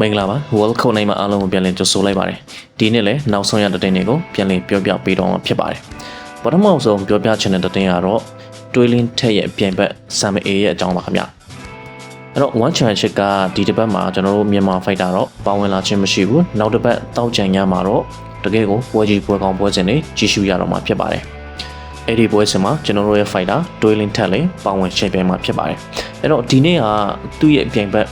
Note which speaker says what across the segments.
Speaker 1: မင်္ဂလာပါ World Cup နိုင်မှာအားလုံးကိုပြန်လည်ကြိုဆိုလိုက်ပါတယ်ဒီနေ့လည်းနောက်ဆုံးရတဲ့တင်တွေကိုပြန်လည်ပြောပြပေးတော့မှာဖြစ်ပါတယ်ပထမဆုံးပြောပြချင်တဲ့တင်ကတော့တွေးလင်းထက်ရဲ့ပြိုင်ဘက်ဆမ်အေရဲ့အကြောင်းပါခင်ဗျအဲ့တော့ one championship ကဒီတစ်ပတ်မှာကျွန်တော်တို့မြန်မာ fighter တော့ပါဝင်လာခြင်းမရှိဘူးနောက်တစ်ပတ်တောက်ကြံညမှာတော့တကယ်ကိုပွဲကြီးပွဲကောင်းပွဲစဉ်တွေကြီးစုရတော့မှာဖြစ်ပါတယ်အဲ့ဒီပွဲစဉ်မှာကျွန်တော်တို့ရဲ့ fighter တွေးလင်းထက်လည်းပါဝင်ရှင်ပြိုင်မှာဖြစ်ပါတယ်အဲ့တော့ဒီနေ့ကသူ့ရဲ့ပြိုင်ဘက်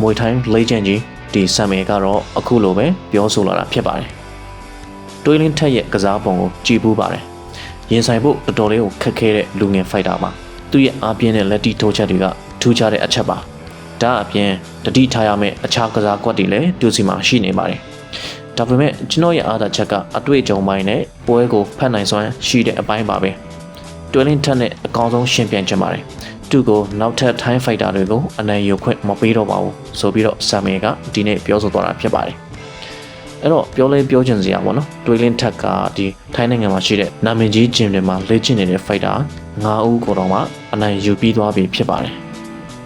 Speaker 1: မွေထိုင်း legend ကြီး ဒီဆမ်မေကတော့အခုလိုပဲပြောဆိုလာတာဖြစ်ပါတယ်။တွေးလင်းထက်ရဲ့ကစားပုံကိုကြည်ပူးပါတယ်။ရင်ဆိုင်ဖို့တော်တော်လေးကိုခက်ခဲတဲ့လူငယ်ဖိုက်တာပါ။သူ့ရဲ့အားပြင်းတဲ့လက်တီထိုးချက်တွေကထူးခြားတဲ့အချက်ပါ။ဒါအပြင်တတိထားရမယ့်အခြားကစားကွက်တွေလည်းတူစီမှာရှိနေပါတယ်။ဒါပေမဲ့ကျွန်တော်ရဲ့အားသာချက်ကအတွေ့အကြုံပိုင်းနဲ့ပွဲကိုဖတ်နိုင်စွမ်းရှိတဲ့အပိုင်းပါပဲ။တွဲလင်းထက်နဲ့အကောင်းဆုံးရှင်ပြန်ချင်ပါတယ်။ သူ့ကိုနောက်ထပ် time fighter တွေကိုအနိုင်ယူခွင့်မပေးတော့ပါဘူးဆိုပြီးတော့ဆမ်မေကဒီနေ့ပြောဆိုသွားတာဖြစ်ပါတယ်အဲ့တော့ပြောလဲပြောချင်စရာပေါ့နော်တွေးလင်းထက်ကဒီထိုင်းနိုင်ငံမှာရှိတဲ့နာမည်ကြီးဂျင်တွေမှာလေ့ကျင့်နေတဲ့ fighter 9ဦးကိုတော့မှအနိုင်ယူပြီးသွားပြီဖြစ်ပါတယ်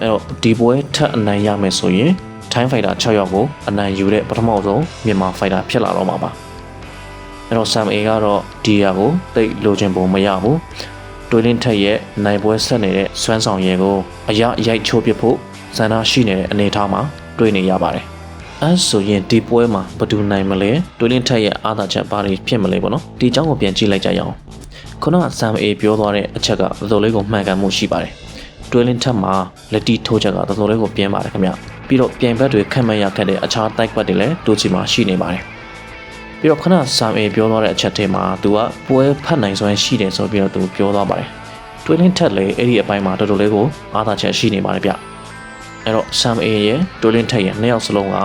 Speaker 1: အဲ့တော့ဒီပွဲထက်အနိုင်ရမယ်ဆိုရင် time fighter 6ယောက်ကိုအနိုင်ယူတဲ့ပထမဆုံးမြန်မာ fighter ဖြစ်လာတော့မှာပါအဲ့တော့ Sam A ကတော့ဒီဟာကိုတိတ်လိုချင်ပုံမရဘူး တွေးလင်းထက်ရဲ့နိုင်ပွဲဆက်နေတဲ့စွမ်းဆောင်ရည်ကိုအရရိုက်ချိုးပစ်ဖို့စန္ဒရှိနေတဲ့အနေအထားမှာတွေ့နေရပါတယ်။အဲဆိုရင်ဒီပွဲမှာဘယ်သူနိုင်မလဲတွေးလင်းထက်ရဲ့အားသာချက်ဘာတွေဖြစ်မလဲပေါ့နော်။ဒီအကြောင်းကိုပြန်ကြည့်လိုက်ကြရအောင်။ခုနကဆမ်အေပြောသွားတဲ့အချက်ကတော်တော်လေးကိုမှန်ကန်မှုရှိပါတယ်။တွေးလင်းထက်မှာလက်တီထိုးချက်ကတော်တော်လေးကိုပြင်းပါတယ်ခင်ဗျ။ပြီးတော့ပြိုင်ဘက်တွေခက်မှန်ရခက်တဲ့အခြားတိုက်ဘက်တွေလည်းတိုးချီမှာရှိနေပါတယ်။ ပြီးတော့ခဏဆမ်အေပြောသွားတဲ့အချက်ထဲမှာသူကပွဲဖတ်နိုင်စွမ်းရှိတယ်ဆိုပြီးတော့သူပြောသွားပါတယ်။တွင်းလင်းထက်လေအဲ့ဒီအပိုင်းမှာတော်တော်လေးကိုအားသာချက်ရှိနေပါတယ်ဗျ။အဲ့တော့ဆမ်အေရဲ့တွင်းလင်းထက်ရဲ့နှစ်ယောက်စလုံးက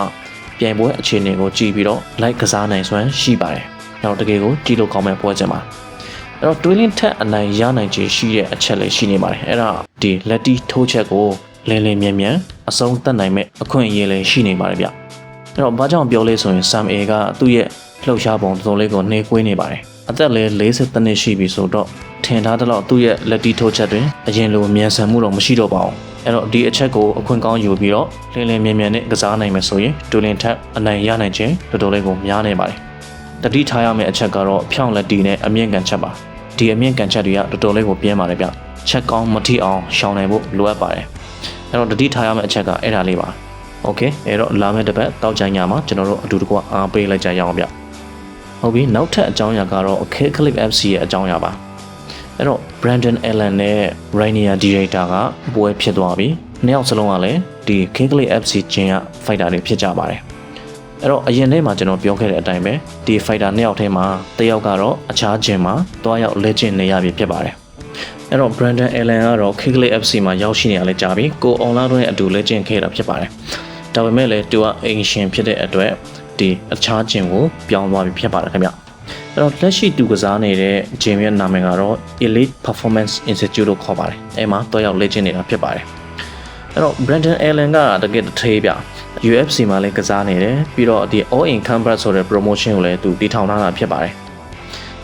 Speaker 1: ပြိုင်ပွဲအခြေအနေကိုကြည့်ပြီးတော့လိုက်ကစားနိုင်စွမ်းရှိပါတယ်။အဲ့တော့တကယ်ကိုကြည့်လို့ကောင်းမဲ့ပွဲစဉ်ပါ။အဲ့တော့တွင်းလင်းထက်အနိုင်ရနိုင်ခြေရှိတဲ့အချက်လေးရှိနေပါတယ်။အဲ့ဒါဒီလက်တီထိုးချက်ကိုလင်းလင်းမြန်မြန်အဆုံးသတ်နိုင်မဲ့အခွင့်အရေးလေးရှိနေပါတယ်ဗျ။အဲ့တော့ဘာကြောင့်ပြောလဲဆိုရင် Sam A ကသူ့ရဲ့ လှုပ်ရှားပုံတော်တော်လေးကိုနှေးကွေးနေပါတယ်။အသက်လည်း40နှစ်ရှိပြီဆိုတော့ထင်ထားတဲ့လောက်သူ့ရဲ့လက်တီထိုးချက်တွင်အရင်လိုမြန်ဆန်မှုတော့မရှိတော့ပါဘူး။အဲ့တော့ဒီအချက်ကိုအခွင့်ကောင်းယူပြီးတော့လင်းလင်းမြန်မြန်နဲ့ကစားနိုင်မယ်ဆိုရင်ဒူလင်ထက်အနိုင်ရနိုင်ခြင်းတော်တော်လေးကိုများနေပါတယ်။တတိထားရမယ့်အချက်ကတော့ဖြောင်းလက်တီနဲ့အမြင့်ကန်ချက်ပါ။ဒီအမြင့်ကန်ချက်တွေကတော်တော်လေးကိုပြင်းပါတယ်ဗျ။ချက်ကောင်းမထိအောင်ရှောင်နိုင်ဖို့လိုအပ်ပါတယ်။အဲ့တော့တတိထားရမယ့်အချက်ကအဲ့ဒါလေးပါ။ Okay အဲ့တော့လာမယ့်တစ်ပတ်တောက်ကြညမှာကျွန်တော်တို့အတူတကွအားပေးလိုက်ကြရအောင်ဗျ။ ဟုတ်ပြီနောက်ထပ်အကြောင်းအရာကတော့ K Clip FC ရဲ့အကြောင်းအရာပါအဲ့တော့ Brandon Allen နဲ့ Rainier Director ကပွဲဖြစ်သွားပြီနှစ်ယောက်စလုံးကလည်းဒီ K Clip FC ဂျင်က fighter တွေဖြစ်ကြပါတယ်အဲ့တော့အရင်ထဲမှာကျွန်တော်ပြောခဲ့တဲ့အတိုင်းပဲဒီ fighter နှစ်ယောက်ထဲမှာတစ်ယောက်ကတော့အခြားဂျင်မှာတွားရောက်လက်ကျင့်နေရပြီဖြစ်ပါတယ်အဲ့တော့ Brandon Allen ကတော့ K Clip FC မှာရောက်ရှိနေရလဲကြာပြီကိုအွန်လိုင်းတို့ရဲ့အတူလက်ကျင့်ခဲ့တာဖြစ်ပါတယ်ဒါပေမဲ့လည်းသူကအိမ်ရှင်ဖြစ်တဲ့အတွက် ဒီအခြားဂျင်ကိုပြောင်းသွားပြီဖြစ်ပါတယ်ခင်ဗျအဲ့တော့လက်ရှိသူကစားနေတဲ့ဂျင်ရဲ့နာမည်ကတော့ Elite Performance Institute လို့ခေါ်ပါတယ်အဲမှာတော့ရောက်လေ့ကျင့်နေတာဖြစ်ပါတယ်အဲ့တော့ Brandon Allen ကတကယ်တထေးဗျ UFC မှာလည်းကစားနေတယ်ပြီးတော့ဒီ All In Combat ဆိုတဲ့ promotion ကိုလည်းသူတည်ထောင်ထားတာဖြစ်ပါတယ်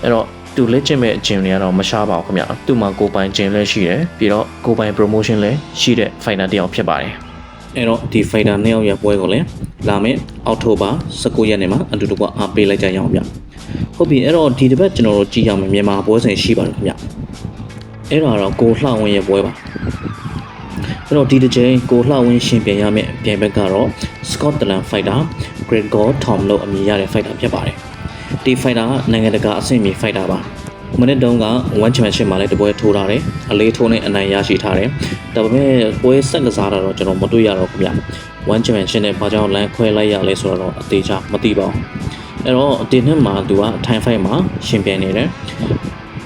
Speaker 1: အဲ့တော့သူလက်ကျင့်မဲ့ဂျင်တွေကတော့မရှားပါဘူးခင်ဗျသူ့မှာကိုပိုင်ဂျင်လည်းရှိတယ်ပြီးတော့ကိုပိုင် promotion လည်းရှိတဲ့ fighter တစ်ယောက်ဖြစ်ပါတယ် အဲ့တော့ဒီ fighter နှစ်ယောက်ရဲ့ပွဲကိုလည်းလာမယ့်အောက်တိုဘာ19ရက်နေ့မှာအတူတကွအားပေးလိုက်ကြရအောင်ဗျဟုတ်ပြီအဲ့တော့ဒီတစ်ပတ်ကျွန်တော်တို့ကြည့်ရမယ်မြန်မာပွဲစဉ်ရှိပါတယ်ခင်ဗျအဲ့ဒါတော့ကိုလှဝင်းရဲ့ပွဲပါအဲ့တော့ဒီတစ်ချိန်ကိုလှဝင်းရှင်ပြန်ရမယ့်ပြိုင်ဘက်ကတော့ Scotland fighter Gregor Tom လို့အမည်ရတဲ့ fighter ဖြစ်ပါတယ်ဒီ fighter ကနိုင်ငံတကာအဆင့်မီ fighter ပါ မနေ့တုန်းက1 championship မှာလည်းတပွဲထိုးထားတယ်အလေးထိုးနဲ့အနိုင်ရရှိထားတယ်ဒါပေမဲ့ပွဲဆက်ကစားတာတော့ကျွန်တော်မတွေ့ရတော့ဘူးဗျ1 championship နဲ့ဘာကြောင့်လမ်းခွဲလိုက်ရလဲဆိုတော့အသေးချမသိပါဘူးအဲ့တော့ဒီနှစ်မှာသူက time fight မှာရှင်ပြိုင်နေတယ်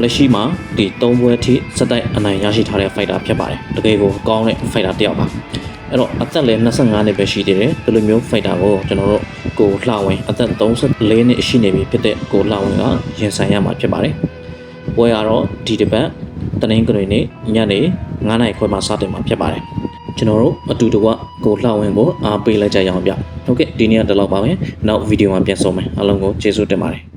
Speaker 1: လက်ရှိမှာဒီ၃ပွဲထိစက်တိုက်အနိုင်ရရှိထားတဲ့ fighter ဖြစ်ပါတယ်တကယ်ကိုကောင်းတဲ့ fighter တစ်ယောက်ပါအဲ့တော့အသက်လည်း25နှစ်ပဲရှိသေးတယ်ဒီလိုမျိုး fighter ကိုကျွန်တော်တို့ကိုလှဝင်အသက်34နှစ်ရှိနေပြီဖြစ်တဲ့ကိုလှဝင်ကရင်ဆိုင်ရမှာဖြစ်ပါတယ် ပွဲကတော့ဒီတစ်ပတ်တနင်္ဂနွေနေ့ညနေ9:00နာရီခွဲမှာစတင်မှာဖြစ်ပါတယ်ကျွန်တော်တို့အတူတကွကိုလှဝင်ကိုအားပေးလိုက်ကြရအောင်ဗျဟုတ်ကဲ့ဒီနေ့ကဒီလောက်ပါပဲနောက်ဗီဒီယိုမှာပြန်ဆုံမယ်အားလုံးကိုကျေးဇူးတင်ပါတယ်